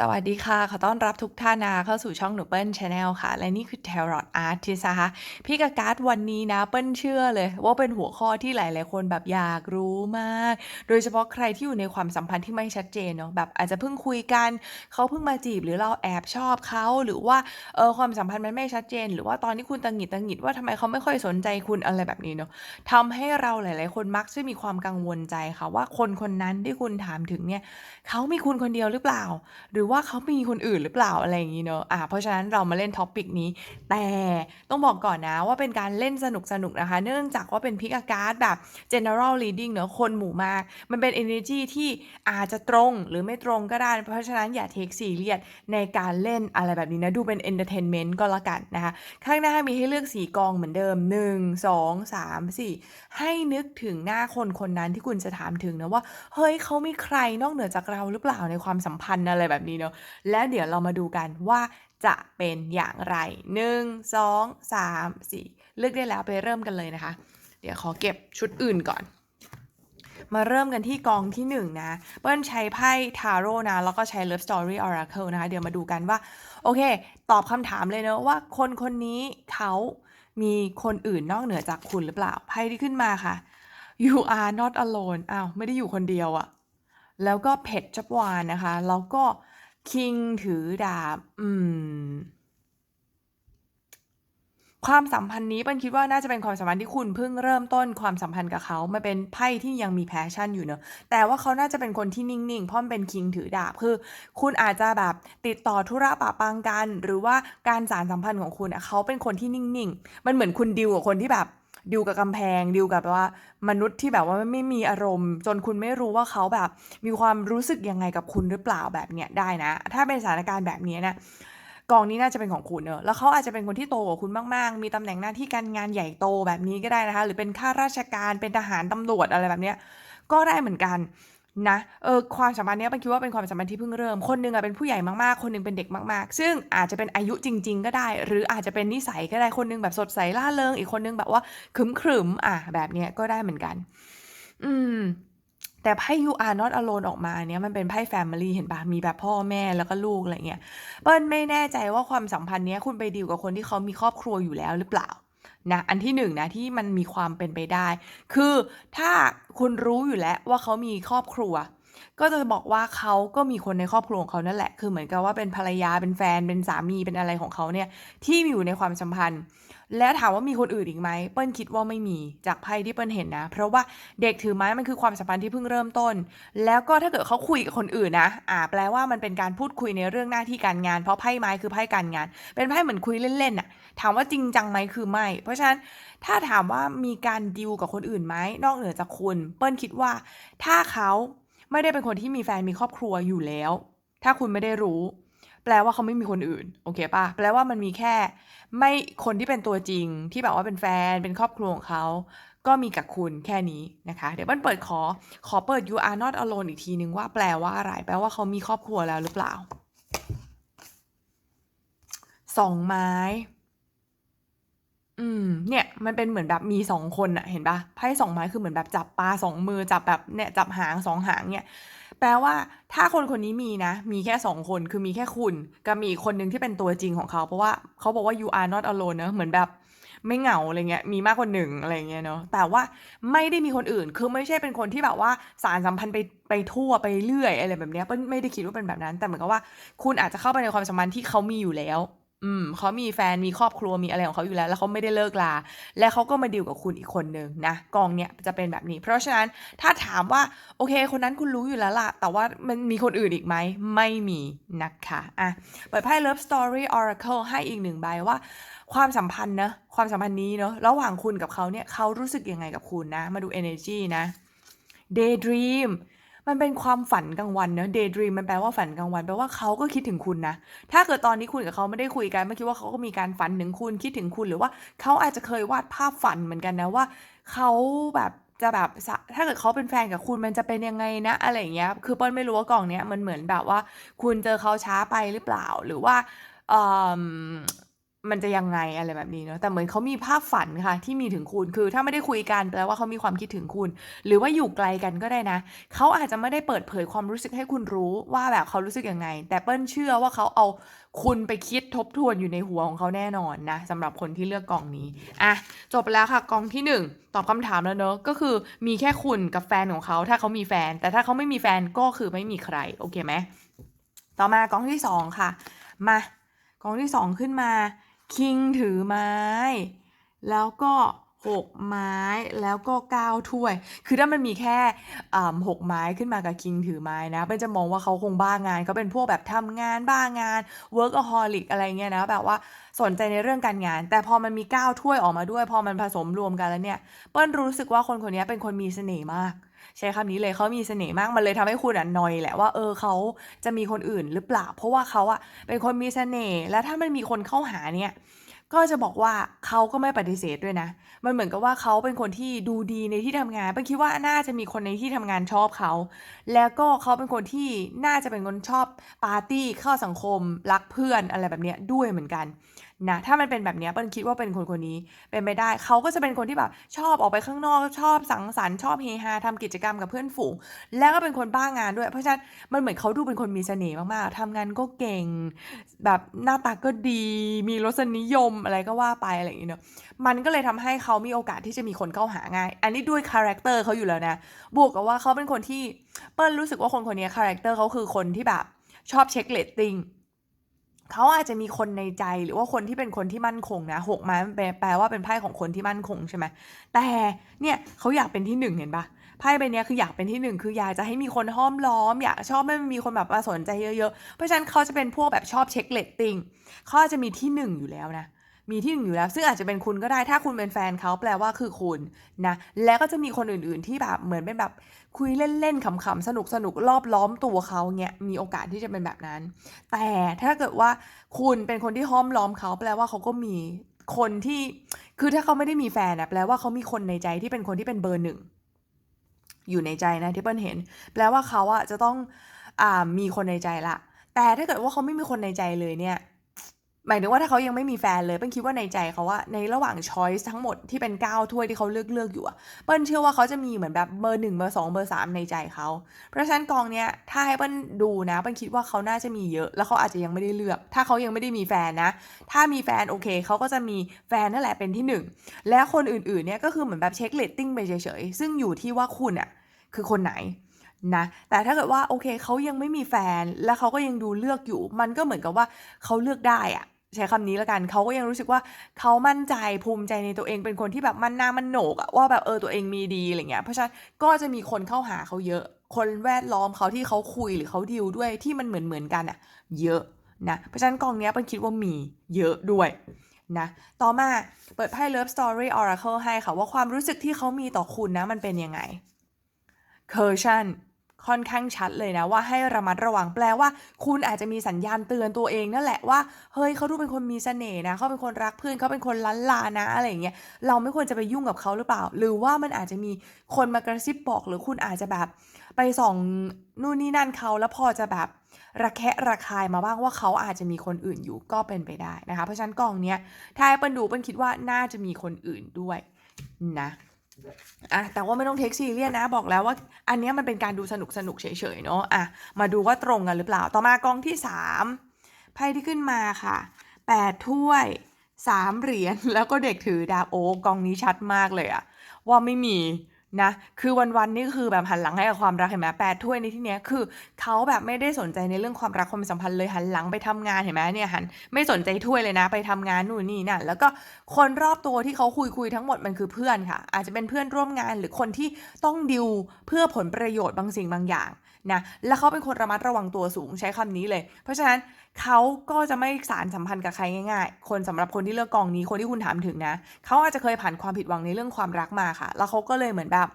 สวัสดีค่ะ ขอต้อนรับทุกท่านนะเข้าสู่ช่องหนูเปิ้ลชาแนลค่ะ และนี่คือ Tarot Artist นะคะพี่กบการ์ดวันนี้นะเปิ้ลเชื่อเลยว่าเป็นหัวข้อที่หลาย ๆ คนแบบอยากรู้มาก โดยเฉพาะใครที่อยู่ในความสัมพันธ์ที่ไม่ชัดเจนเนาะแบบอาจจะเพิ่งคุยกันเขาเพิ่งมาจีบหรือเราแอบชอบเขาหรือว่าเออความสัมพันธ์มันไม่ชัดเจน หรือว่าตอนที่คุณตังหิดตังหิดว่าทำไมเขาไม่ค่อยสนใจคุณอะไรแบบนี้เนาะทำให้เราหลาย ๆ คนมักจะมีความกังวลใจค่ะว่าคนคนนั้นที่คุณถามถึงเนี่ยเขามีคุณคนเดียวหรือเปล่า หรือว่าเขามีคนอื่นหรือเปล่าอะไรอย่างนี้เนอะอะเพราะฉะนั้นเรามาเล่นท็อปิกนี้ แต่ต้องบอกก่อนนะว่าเป็นการเล่นสนุกสนุกนะคะ เนื่องจากว่าเป็นพิกอาการ์ดแบบ general reading เนอะคนหมู่มาก มันเป็น energy ที่อาจจะตรงหรือไม่ตรงก็ได้ เพราะฉะนั้นอย่าเทคซีเรียสในการเล่นอะไรแบบนี้นะ ดูเป็น entertainment ก็แล้วกันนะคะ ข้างหน้ามีให้เลือกสีกองเหมือนเดิม 1 2 3 4 ให้นึกถึงหน้าคนคนนั้นที่คุณจะถามถึงนะว่า เฮ้ยเขามีใครนอกเหนือจากเราหรือเปล่าในความสัมพันธ์อะไรแบบนี้เนาะและเดี๋ยวเรามาดูกันว่า จะเป็นอย่างไร 1 2 3 4 เลือกได้แล้วไปเริ่มกันเลยนะคะ เดี๋ยวขอเก็บชุดอื่นก่อน มาเริ่มกันที่กองที่ 1 นะ เปิ้ลใช้ไพ่ทาโร่นะ แล้วก็ใช้ Love Story Oracle นะคะ เดี๋ยวมาดูกันว่า โอเค ตอบคำถามเลยเนะว่าคนคนนี้เขามีคนอื่นนอกเหนือจากคุณหรือเปล่า ไพ่ที่ขึ้นมาค่ะ you are not alone อ้าว ไม่ได้อยู่คนเดียวอะแล้วก็เพชรจับวานนะคะ แล้วก็ คิงถือดาบ อืม ความสัมพันธ์นี้ปิ้ลคิดว่าน่าจะเป็นความสัมพันธ์ที่คุณเพิ่งเริ่มต้นความสัมพันธ์กับเขามันเป็นไพ่ที่ยังมีแพชชั่นอยู่เนอะแต่ว่าเขาน่าจะเป็นคนที่นิ่งๆ เพราะมันเป็นคิงถือดาบคือ คุณอาจจะแบบติดต่อธุระปะปังกัน หรือว่าการสารสัมพันธ์ของคุณอะเขาเป็นคนที่นิ่งๆ มันเหมือนคุณดิวกับคนที่แบบ ดิวกับกำแพงดิวกับว่ามนุษย์ที่แบบว่าไม่มีอารมณ์ จนคุณไม่รู้ว่าเขาแบบมีความรู้สึกยังไงกับคุณหรือเปล่าแบบเนี้ยได้นะ ถ้าเป็นสถานการณ์แบบนี้นะกองนี้น่าจะเป็นของคุณเนอะแล้วเขาอาจจะเป็นคนที่โตกว่าคุณมากๆ มีตำแหน่งหน้าที่การงานใหญ่โตแบบนี้ก็ได้นะคะ หรือเป็นข้าราชการ เป็นทหารตำรวจอะไรแบบเนี้ย ก็ได้เหมือนกัน นะ เออ ความสัมพันธ์เนี้ยมันคิดว่าเป็นความสัมพันธ์ที่เพิ่งเริ่ม คนหนึงอะเป็นผู้ใหญ่มากๆ คนหนึงเป็นเด็กมากๆ ซึ่งอาจจะเป็นอายุจริง ๆ ก็ได้ หรืออาจจะเป็นนิสัยก็ได้ คนหนึงแบบสดใสล่าเริง อีกคนหนึงแบบว่าขรึมอะ แบบเนี้ยก็ได้เหมือนกัน อืม แต่ไพ่ you are not alone ออกมาเนี้ยมันเป็นไพ่ family เห็นปะมีแบบพ่อแม่แล้วก็ลูกอะไรเงี้ย เปิ้ลไม่แน่ใจว่าความสัมพันธ์เนี้ยคุณไปดีลกับคนที่เขามีครอบครัวอยู่แล้วหรือเปล่า นะ อันที่หนึ่งนะที่มันมีความเป็นไปได้ คือถ้าคุณรู้อยู่แล้วว่าเขามีครอบครัว ก็จะบอกว่าเขาก็มีคนในครอบครัวของเขานั่นแหละ คือเหมือนกับว่าเป็นภรรยาเป็นแฟนเป็นสามีเป็นอะไรของเขาเนี่ยที่อยู่ในความสัมพันธ์ แล้วถามว่ามีคนอื่นอีกไหมเปิ้ลคิดว่าไม่มีจากไพ่ที่เปิ้ลเห็นนะ เพราะว่าเด็กถือไม้มันคือความสัมพันธ์ที่เพิ่งเริ่มต้น แล้วก็ถ้าเกิดเขาคุยกับคนอื่นนะอ่าแปลว่ามันเป็นการพูดคุยในเรื่องหน้าที่การงาน เพราะไพ่ไม้คือไพ่การงาน เป็นไพ่เหมือนคุยเล่นๆน่ะถามว่าจริงจังไหมคือไม่ เพราะฉะนั้นถ้าถามว่ามีการดิวกับคนอื่นไหมนอกเหนือจากคุณ เปิ้ลคิดว่า ถ้าเขาไม่ได้เป็นคนที่มีแฟนมีครอบครัวอยู่แล้ว ถ้าคุณไม่ได้รู้ แปลว่าเขาไม่มีคนอื่น โอเคปะแปลว่ามันมีแค่ ไม่คนที่เป็นตัวจริง ที่แบบว่าเป็นแฟนเป็นครอบครัวของเขาก็มีกับคุณแค่นี้นะคะ เดี๋ยวเปิ้ลเปิดขอขอเปิด you are not alone อีกทีนึงว่าแปลว่าอะไร แปลว่าเขามีครอบครัวแล้วหรือเปล่าสองไม้ อืม เนี่ยมันเป็นเหมือนแบบมีสองคนอะเห็นปะไพ่สองไม้คือเหมือนแบบจับปลาสองมือจับแบบเนี่ยจับหางสองหางเนี่ย แปลว่าถ้าคนคนนี้มีนะ มีแค่สองคนคือมีแค่คุณกับมีอีกคนหนึ่งที่เป็นตัวจริงของเขา เพราะว่าเขาบอกว่า you are not alone เนอะเหมือนแบบไม่เหงาอะไรเงี้ยมีมากกว่าหนึ่งอะไรเงี้ยเนาะแต่ว่าไม่ได้มีคนอื่นคือไม่ใช่เป็นคนที่แบบว่าสารสัมพันธ์ไปไปทั่วไปเรื่อยอะไรแบบเนี้ยไม่ได้คิดว่าเป็นแบบนั้น แต่เหมือนกับว่า คุณอาจจะเข้าไปในความสัมพันธ์ที่เขามีอยู่แล้ว อืมเขามีแฟนมีครอบครัวมีอะไรของเขาอยู่แล้ว แล้วเขาไม่ได้เลิกลา และเขาก็มาดีลกับคุณอีกคนหนึ่งนะกองเนี้ยจะเป็นแบบนี้ เพราะฉะนั้นถ้าถามว่าโอเค คนนั้นคุณรู้อยู่แล้วล่ะ แต่ว่ามันมีคนอื่นอีกไหมไม่มีนะคะอะเปิดไพ่ Love Story Oracle ให้อีกหนึ่งใบว่า ความสัมพันธ์นะความสัมพันธ์นี้เนอะระหว่างคุณกับเขาเนี่ยเขารู้สึกยังไงกับคุณนะ มาดู energy นะ daydream มันเป็นความฝันกลางวันเนอะ daydream มันแปลว่าฝันกลางวัน แปลว่าเขาก็คิดถึงคุณนะ ถ้าเกิดตอนนี้คุณกับเขาไม่ได้คุยกัน ไม่คิดว่าเขาก็มีการฝันถึงคุณคิดถึงคุณ หรือว่าเขาอาจจะเคยวาดภาพฝันเหมือนกันนะว่าเขาแบบจะแบบสะถ้าเกิดเขาเป็นแฟนกับคุณมันจะเป็นยังไงนะ อะไรอย่างเงี้ย คือเปิ้ลไม่รู้ว่ากล่องเนี้ยมันเหมือนแบบว่า คุณเจอเขาช้าไปหรือเปล่า หรือว่าเอ่อ มันจะยังไงอะไรแบบนี้เนาะแต่เหมือนเขามีภาพฝันค่ะ ที่มีถึงคุณคือ ถ้าไม่ได้คุยกันแปลว่าเขามีความคิดถึงคุณ หรือว่าอยู่ไกลกันก็ได้นะเขาอาจจะไม่ได้เปิดเผยความรู้สึกให้คุณรู้ว่าแบบเขารู้สึกยังไง แต่เปิ้ลเชื่อว่าเขาเอาคุณไปคิดทบทวนอยู่ในหัวของเขาแน่นอนนะสำหรับคนที่เลือกกองนี้อะจบไปแล้วค่ะกองที่หนึ่งตอบคำถามแล้วเนอะก็คือมีแค่คุณกับแฟนของเขา ถ้าเขามีแฟน แต่ถ้าเขาไม่มีแฟนก็คือไม่มีใครโอเคไหมต่อมากองที่สองค่ะมากองที่สองขึ้นมา คิงถือไม้ แล้วก็ หกไม้แล้วก็เก้าถ้วย คือถ้ามันมีแค่หกไม้ขึ้นมากับคิงถือไม้นะเป็นจะมองว่าเขาคงบ้างานเขาเป็นพวกแบบทำงานบ้างาน workaholic อะไรเงี้ยนะแบบว่าสนใจในเรื่องการงาน แต่พอมันมีเก้าถ้วยออกมาด้วย พอมันผสมรวมกันแล้วเนี่ย เปิ้ลรู้สึกว่าคนคนนี้เป็นคนมีเสน่ห์มาก ใช้คำนี้เลยเขามีเสน่ห์มากมันเลยทำให้คุณอะนอยแหละว่าเออเขาจะมีคนอื่นหรือเปล่า เพราะว่าเขาอะเป็นคนมีเสน่ห์แล้วถ้ามันมีคนเข้าหาเนี่ย ก็จะบอกว่าเขาก็ไม่ปฏิเสธด้วยนะ มันเหมือนกับว่าเขาเป็นคนที่ดูดีในที่ทำงานเป็นคิดว่าน่าจะมีคนในที่ทำงานชอบเขา แล้วก็เขาเป็นคนที่น่าจะเป็นคนชอบปาร์ตี้เข้าสังคม รักเพื่อนอะไรแบบเนี้ยด้วยเหมือนกัน นะถ้ามันเป็นแบบนี้เปิ้ลคิดว่าเป็นคนคนนี้เป็นไปได้เขาก็จะเป็นคนที่แบบชอบออกไปข้างนอกชอบสังสรรค์ชอบเฮฮาทำกิจกรรมกับเพื่อนฝูง แล้วก็เป็นคนบ้างานด้วย เพราะฉะนั้นมันเหมือนเขาดูเป็นคนมีเสน่ห์มากๆทำงานก็เก่ง แบบหน้าตาก็ดี มีรสนิยมอะไรก็ว่าไปอะไรอย่างเงี้ยเนอะมันก็เลยทำให้เขามีโอกาสที่จะมีคนเข้าหาง่าย อันนี้ด้วยคาแรคเตอร์เขาอยู่แล้วนะบวกกับว่าเขาเป็นคนที่เปิ้ลรู้สึกว่าคนคนนี้คาแรคเตอร์เขาคือคนที่แบบชอบเช็คเลตติ้ง เขาอาจจะมีคนในใจหรือว่าคนที่เป็นคนที่มั่นคงนะหกไม้มันแปลว่าเป็นไพ่ของคนที่มั่นคงใช่ไหมแต่เนี่ยเขาอยากเป็นที่หนึ่งเห็นปะไพ่ใบนี้คืออยากเป็นที่หนึ่งคืออยากจะให้มีคนห้อมล้อม อยากชอบไม่มีคนแบบมาสนใจเยอะๆ เพราะฉะนั้นเขาจะเป็นพวกแบบชอบเช็คเลตติ้งเขาอาจจะมีที่หนึ่งอยู่แล้วนะมีที่หนึ่งอยู่แล้ว ซึ่งอาจจะเป็นคุณก็ได้ถ้าคุณเป็นแฟนเขาแปลว่าคือคุณนะแล้วก็จะมีคนอื่นๆที่แบบเหมือนเป็นแบบคุยเล่นๆขำๆสนุกๆรอบล้อมตัวเขาเนี่ยมีโอกาสที่จะเป็นแบบนั้น แต่ถ้าเกิดว่าคุณเป็นคนที่ห้อมล้อมเขาแปลว่าเขาก็มีคนที่คือถ้าเขาไม่ได้มีแฟนนะแปลว่าเขามีคนในใจที่เป็นคนที่เป็นเบอร์หนึ่งอยู่ในใจนะที่เปิ้ลเห็น แปลว่าเขาอะจะต้องอ่ามีคนในใจละแต่ถ้าเกิดว่าเขาไม่มีคนในใจเลยเนี่ย หมายถึงว่าถ้าเขายังไม่มีแฟนเลยเปิ้ลคิดว่าในใจเขาว่าในระหว่างช้อยส์ทั้งหมดที่เป็น9ถ้วยที่เขาเลือกเลือกอยู่อะเปิ้ลเชื่อว่าเขาจะมีเหมือนแบบเบอร์หนึ่งเบอร์สองเบอร์สามในใจเขาเพราะฉะนั้นกองเนี้ยถ้าให้เปิ้ลดูนะเปิ้ลคิดว่าเขาน่าจะมีเยอะ แล้วเขาอาจจะยังไม่ได้เลือก ถ้าเขายังไม่ได้มีแฟนนะ ถ้ามีแฟนโอเคเขาก็จะมีแฟนนั่นแหละเป็นที่หนึ่งและคนอื่นๆเนี่ยก็คือเหมือนแบบเช็คเลตติ้งไปเฉยๆซึ่งอยู่ที่ว่าคุณอะคือคนไหนนะแต่ถ้าเกิดว่าโอเคเขายังไม่มีแฟน แล้วเขาก็ยังดูเลือกอยู่ มันก็เหมือนกับว่าเขาเลือกได้อะ ใช้คำนี้ล้วกันเขาก็ยังรู้สึกว่าเขามั่นใจภูมิใจในตัวเองเป็นคนที่แบบมันหน้ามันโหนกอะว่าแบบเออตัวเองมีดีอะไรเงี้ยเพราะฉะนั้นก็จะมีคนเข้าหาเขาเยอะ คนแวดล้อมเขาที่เขาคุยหรือเขาดีลด้วยที่มันเหมือนเหมือนกันอะเยอะนะเพราะฉะนั้นกองเนี้ยเป็นคิดว่ามีเยอะด้วยนะต่อมาเปิดไพ่ Love Story Oracle ให้ค่ะว่าความรู้สึกที่เขามีต่อคุณนะมันเป็นยังไงเคอร์ชัน ค่อนข้างชัดเลยนะว่าให้ระมัดระวังแปลว่า คุณอาจจะมีสัญญาณเตือนตัวเองนั่นแหละว่าเฮ้ยเขาดูเป็นคนมีเสน่ห์นะเขาเป็นคนรักเพื่อนเขาเป็นคนล้านลานะอะไรอย่างเงี้ยเราไม่ควรจะไปยุ่งกับเขาหรือเปล่า หรือว่ามันอาจจะมีคนมากระซิบบอก หรือคุณอาจจะแบบ ไปส่องนู่นนี่นั่นเขาแล้วพอจะแบบระแคะระคายมาบ้างว่าเขาอาจจะมีคนอื่นอยู่ก็เป็นไปได้นะคะ เพราะฉะนั้นกองเนี้ยถ้าให้เปิ้ลดูเปิ้ลคิดว่าน่าจะมีคนอื่นด้วยนะ อะแต่ว่าไม่ต้องเทคซีเรียสนะบอกแล้วว่า อันนี้มันเป็นการดูสนุกสนุกเฉยๆเนาะอะมาดูว่าตรงกันหรือเปล่า ต่อมากองที่สามไพ่ที่ขึ้นมาค่ะแปดถ้วยสามเหรียญแล้วก็เด็กถือดาบโอ้กองนี้ชัดมากเลยอะว่าไม่มี นะ คือวันๆนี่คือแบบหันหลังให้กับความรักเห็นไหมแปดถ้วยในที่เนี้ยคือเขาแบบไม่ได้สนใจในเรื่องความรักความสัมพันธ์เลยหันหลังไปทำงานเห็นไหมเนี่ยหันไม่สนใจถ้วยเลยนะ ไปทำงานนู่นนี่นั่นแล้วก็คนรอบตัวที่เขาคุยคุยทั้งหมดมันคือเพื่อนค่ะ อาจจะเป็นเพื่อนร่วมงานหรือคนที่ต้องดิวเพื่อผลประโยชน์บางสิ่งบางอย่าง นะแล้วเขาเป็นคนระมัดระวังตัวสูงใช้คำนี้เลย เพราะฉะนั้นเขาก็จะไม่สารสัมพันธ์กับใครง่าย ๆ คนสำหรับคนที่เลือกกองนี้คนที่คุณถามถึงนะเขาอาจจะเคยผ่านความผิดหวังในเรื่องความรักมาค่ะ แล้วเขาก็เลยเหมือนแบบ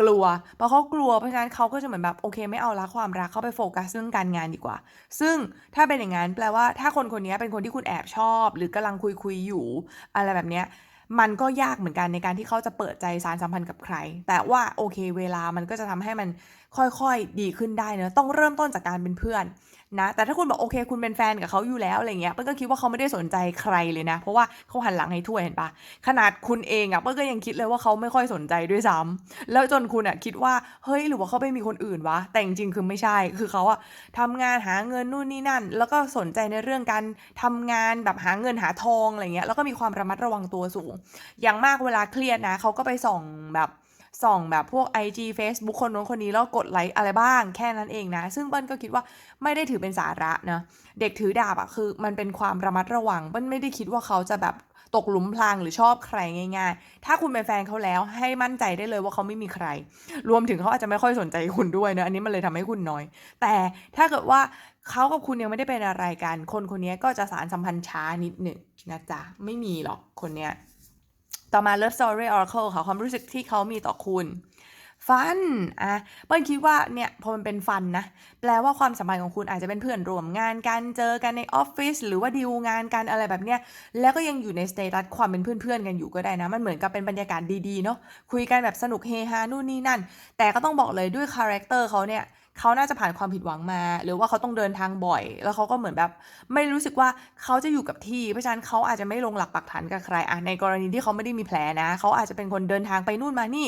กลัวเพราะเขากลัวเพราะฉะนั้นเขาก็จะเหมือนแบบโอเค ไม่เอาละความรักเขาไปโฟกัสเรื่องการงานดีกว่า ซึ่งถ้าเป็นอย่างนั้นแปลว่าถ้าคนคนนี้เป็นคนที่คุณแอบชอบ หรือกำลังคุยคุยอยู่ อะไรแบบเนี้ยมันก็ยากเหมือนกันในการที่เขาจะเปิดใจสารสัมพันธ์กับใคร แต่ว่าโอเค เวลามันก็จะทำให้มัน ค่อยๆ ดีขึ้นได้เนอะต้องเริ่มต้นจากการเป็นเพื่อนนะ แต่ถ้าคุณบอกโอเค คุณเป็นแฟนกับเขาอยู่แล้วอะไรเงี้ยเปิ้ลก็คิดว่าเขาไม่ได้สนใจใครเลยนะ เพราะว่าเขาหันหลังให้ถ้วยเห็นปะขนาดคุณเองอะเปิ้ลก็ยังคิดเลยว่าเขาไม่ค่อยสนใจด้วยซ้ำแล้วจนคุณอะคิดว่าเฮ้ยหรือว่าเขาไปมีคนอื่นวะ แต่จริงๆคือไม่ใช่ คือเขาอะทำงานหาเงินนู่นนี่นั่น แล้วก็สนใจในเรื่องการทำงานแบบหาเงินหาทองอะไรเงี้ย แล้วก็มีความระมัดระวังตัวสูง อย่างมากเวลาเครียดนะเขาก็ไปส่องแบบ ส่องแบบพวก IG Facebook คนนู้นคนนี้แล้วกดไลค์อะไรบ้างแค่นั้นเองนะ ซึ่งเปิ้ลก็คิดว่าไม่ได้ถือเป็นสาระนะ เด็กถือดาบอะคือมันเป็นความระมัดระวังเปิ้ลไม่ได้คิดว่าเขาจะแบบตกหลุมพรางหรือชอบใครง่ายๆ ถ้าคุณเป็นแฟนเขาแล้วให้มั่นใจได้เลยว่าเขาไม่มีใคร รวมถึงเขาอาจจะไม่ค่อยสนใจคุณด้วยนะ อันนี้มันเลยทำให้คุณน้อย แต่ถ้าเกิดว่าเขากับคุณยังไม่ได้เป็นอะไรกัน คนคนนี้ก็จะสารสัมพันธ์ช้านิดหนึ่งนะจ๊ะ ไม่มีหรอกคนเนี้ย ต่อมา Love Story Oracle ค่ะความรู้สึกที่เขามีต่อคุณฟัน อะ เปิ้ลคิดว่าเนี่ยพอมันเป็นฟันนะ แปลว่าความสัมพันธ์ของคุณอาจจะเป็นเพื่อนร่วมงานกัน เจอกันในออฟฟิศหรือว่าดีลงานกันอะไรแบบเนี้ย แล้วก็ยังอยู่ในสเตตัสความเป็นเพื่อนๆกันอยู่ก็ได้นะ มันเหมือนกับเป็นบรรยากาศดีๆเนาะ คุยกันแบบสนุกเฮฮา นู่นนี่นั่น แต่ก็ต้องบอกเลยด้วยคาแรคเตอร์เขาเนี่ย เขาน่าจะผ่านความผิดหวังมา หรือว่าเขาต้องเดินทางบ่อย แล้วเขาก็เหมือนแบบ ไม่รู้สึกว่าเขาจะอยู่กับที่เพราะฉะนั้นเขาอาจจะไม่ลงหลักปักฐานกับใครอะในกรณีที่เขาไม่ได้มีแผลนะ เขาอาจจะเป็นคนเดินทางไปนู่นมานี่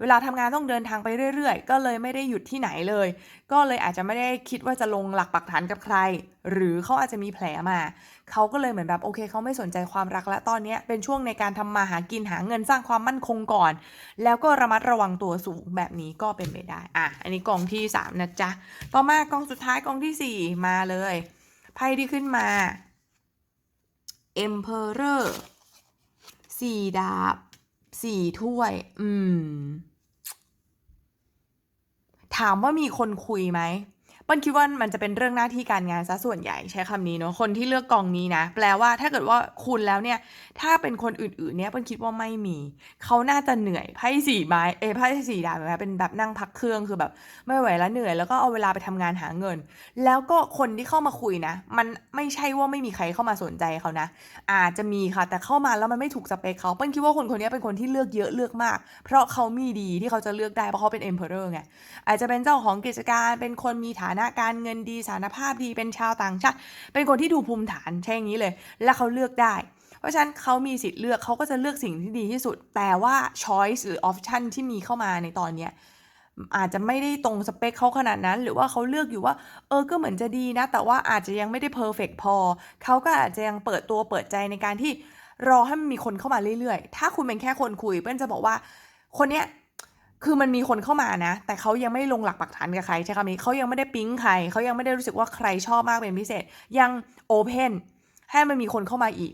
เวลาทำงานต้องเดินทางไปเรื่อย ๆ ก็เลยไม่ได้หยุดที่ไหนเลย ก็เลยอาจจะไม่ได้คิดว่าจะลงหลักปักฐานกับใคร หรือเขาอาจจะมีแผลมา เขาก็เลยเหมือนแบบโอเคเขาไม่สนใจความรักและตอนนี้เป็นช่วงในการทำมาหากินหาเงินสร้างความมั่นคงก่อน แล้วก็ระมัดระวังตัวสูงแบบนี้ก็เป็นไปได้อะอันนี้กองที่ 3 นะจ๊ะ ต่อมากองสุดท้ายกองที่ 4 มาเลยไพ่ที่ขึ้นมา Emperor สี่ดาบสี่ถ้วย อืม ถามว่ามีคนคุยไหม ปิ้ลคิดว่ามันจะเป็นเรื่องหน้าที่การงานซะส่วนใหญ่ใช้คำนี้เนาะคนที่เลือกกองนี้นะ แปลว่าถ้าเกิดว่าคุณแล้วเนี่ย ถ้าเป็นคนอื่นๆเนี่ยปิ้ลคิดว่าไม่มีเขาน่าจะเหนื่อยไพ่สี่ไม้เอไพ่สี่ดาบแบบเป็นแบบนั่งพักเครื่องคือแบบไม่ไหวแล้วเหนื่อย แล้วก็เอาเวลาไปทำงานหาเงิน แล้วก็คนที่เข้ามาคุยนะ มันไม่ใช่ว่าไม่มีใครเข้ามาสนใจเขานะ อาจจะมีค่ะ แต่เข้ามาแล้วมันไม่ถูกสเปคเขาเปิ้ลคิดว่าคนคนนี้เป็นคนที่เลือกเยอะเลือกมาก เพราะเขามีดีที่เขาจะเลือกได้เพราะเขาเป็น emperor ไงอาจจะเป็นเจ้าของกิจการเป็นคนมีฐานะการเงินดีสารภาพดีเป็นชาวต่างชาติเป็นคนที่ดูภูมิฐานใช่อย่างนี้เลย แล้วเขาเลือกได้ เพราะฉะนั้นเขามีสิทธิ์เลือกเขาก็จะเลือกสิ่งที่ดีที่สุด แต่ว่า choice หรือ option ที่มีเข้ามาในตอนเนี้ยอาจจะไม่ได้ตรงสเปคเขาขนาดนั้น หรือว่าเขาเลือกอยู่ว่า เออก็เหมือนจะดีนะ แต่ว่าอาจจะยังไม่ได้เพอร์เฟกพอ เขาก็อาจจะยังเปิดตัวเปิดใจในการที่รอให้มันมีคนเข้ามาเรื่อยๆ ถ้าคุณเป็นแค่คนคุยเปิ้ลจะบอกว่าคนเนี้ย คือมันมีคนเข้ามานะ แต่เขายังไม่ลงหลักปักฐานกับใครใช่คำนี้เขายังไม่ได้ปิ๊งใครเขายังไม่ได้รู้สึกว่าใครชอบมากเป็นพิเศษ ยังโอเพนให้มันมีคนเข้ามาอีก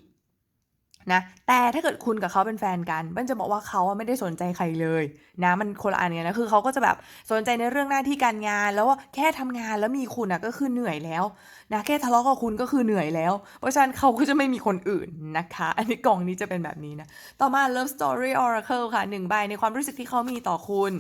นะแต่ถ้าเกิดคุณกับเขาเป็นแฟนกันเปิ้ลจะบอกว่าเขาไม่ได้สนใจใครเลยนะมันคนละอันกันนะคือเขาก็จะแบบสนใจในเรื่องหน้าที่การงาน แล้วว่าแค่ทำงานแล้วมีคุณอะก็คือเหนื่อยแล้วนะแค่ทะเลาะกับคุณก็คือเหนื่อยแล้ว เพราะฉะนั้นเขาก็จะไม่มีคนอื่นนะคะ อันนี้กล่องนี้จะเป็นแบบนี้นะต่อมา Love Story Oracle ค่ะหนึ่งใบในความรู้สึกที่เขามีต่อคุณ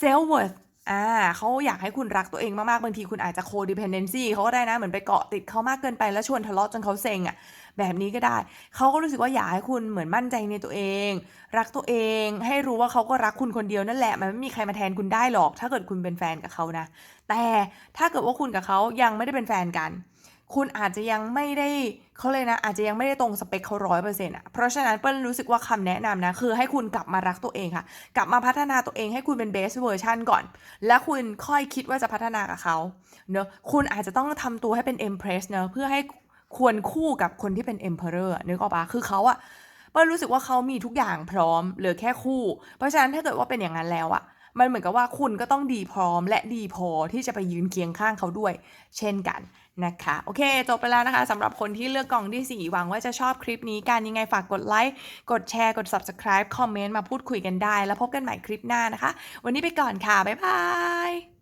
self worth อ่าเขาอยากให้คุณรักตัวเองมาก ๆ บางทีคุณอาจจะ codependency เขาก็ได้นะ เหมือนไปเกาะติดเขามากเกินไปแล้วชวนทะเลาะจนเขาเซ็งอะ่ะ แบบนี้ก็ได้ เขาก็รู้สึกว่าอยากให้คุณเหมือนมั่นใจในตัวเอง รักตัวเอง ให้รู้ว่าเขาก็รักคุณคนเดียวนั่นแหละ มันไม่มีใครมาแทนคุณได้หรอก ถ้าเกิดคุณเป็นแฟนกับเขานะ แต่ถ้าเกิดว่าคุณกับเขายังไม่ได้เป็นแฟนกัน คุณอาจจะยังไม่ได้เขาเลยนะ อาจจะยังไม่ได้ตรงสเปคเขาร้อยเปอร์เซ็นต์อะ เพราะฉะนั้นเปิ้ลรู้สึกว่าคำแนะนำนะ คือให้คุณกลับมารักตัวเองค่ะ กลับมาพัฒนาตัวเองให้คุณเป็นเบสเวอร์ชันก่อน แล้วคุณค่อยคิดว่าจะพัฒนากับเขาเนอะคุณอาจจะต้องทำตัวให้เป็น Empress เนอะเพื่อให้ ควรคู่กับคนที่เป็น Emperor อะนึกออกปะคือเขาอะเปิ้ลรู้สึกว่าเขามีทุกอย่างพร้อมเหลือแค่คู่ เพราะฉะนั้นถ้าเกิดว่าเป็นอย่างนั้นแล้วอะมันเหมือนกับว่าคุณก็ต้องดีพร้อมและดีพอที่จะไปยืนเคียงข้างเขาด้วย เช่นกันนะคะ โอเค จบไปแล้วนะคะสำหรับคนที่เลือกกล่องที่ 4 หวังว่าจะชอบคลิปนี้กันยังไงฝากกดไลค์ กดแชร์ กด subscribe คอมเมนต์มาพูดคุยกันได้ แล้วพบกันใหม่คลิปหน้านะคะ วันนี้ไปก่อนค่ะ บ๊ายบาย